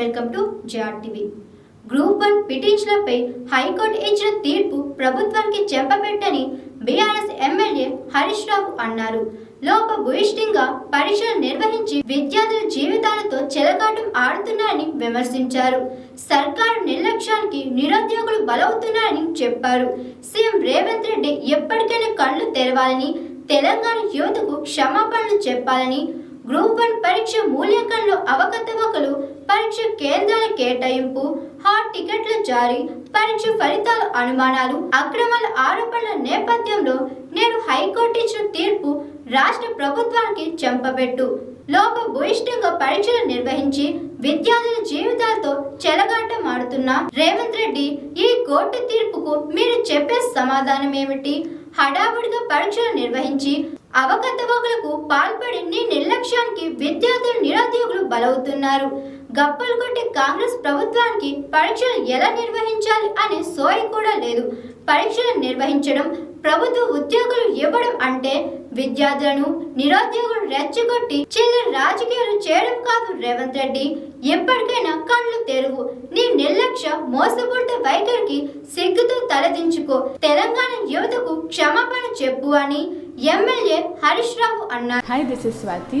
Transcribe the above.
Welcome to TV. Group one పిటిషన్లపై high court ఇచ్చిన తీర్పు ప్రభుత్వానికి చెంపపెట్టని బీఆర్ఎస్ ఎమ్మెల్యే హరీష్ రావు అన్నారు. లోపభూయిష్టంగా పరీక్షలు నిర్వహించి విద్యార్థుల జీవితాలతో చెలకాటం ఆడుతున్నారని విమర్శించారు. సర్కారు నిర్లక్ష్యానికి నిరుద్యోగులు బలవుతున్నారని చెప్పారు. సీఎం రేవంత్ రెడ్డి ఎప్పటికైనా కళ్ళు తెరవాలని తెలంగాణ యువతకు క్షమాపణలు చెప్పాలని గ్రూప్ వన్ పరీక్ష మూల్యాంకనంలో అవకతవకలు పరీక్ష కేంద్రాల కేటాయింపు హాట్ టికెట్ల జారీ పరీక్ష ఫలితాల అనుమానాలు అక్రమాల ఆరోపణల నేపథ్యంలో నేడు హైకోర్టు ఇచ్చిన తీర్పు రాష్ట్ర ప్రభుత్వానికి చెంపబెట్టు. లోపభూయిష్టంగా పరీక్షలు నిర్వహించి విద్యార్థుల జీవితాలతో చెలగాటమాడుతున్న రేవంత్ రెడ్డి ఈ కోర్టు తీర్పుకు మీరు చెప్పే సమాధానం ఏమిటి హడావుడిగా పరీక్షలు నిర్వహించి అవకతవకలకు పాల్పడి విద్యార్థులు నిరుద్యోగులు బలవుతున్నారు. గప్పలు కొట్టి కాంగ్రెస్ ప్రభుత్వానికి పరీక్షలు ఎలా నిర్వహించాలి అనే సోయి కూడా లేదు. పరీక్షలు నిర్వహించడం ప్రభుత్వ ఉద్యోగులు ఇవ్వడం అంటే విద్యార్థులను నిరుద్యోగులు రెచ్చగొట్టి చిల్లర రాజకీయాలు చేయడం కాదు రేవంత్ రెడ్డి. ఎప్పటికైనా కళ్ళు తెరువు. నీ నిర్లక్ష్య మోసపూరిత వైఖరికి సిగ్గుతో తలదించుకో తెలంగాణ యువతకు క్షమాపణ చెప్పు అని ఎమ్మెల్యే హరీష్ రావు అన్నారు. Hi this is Swathi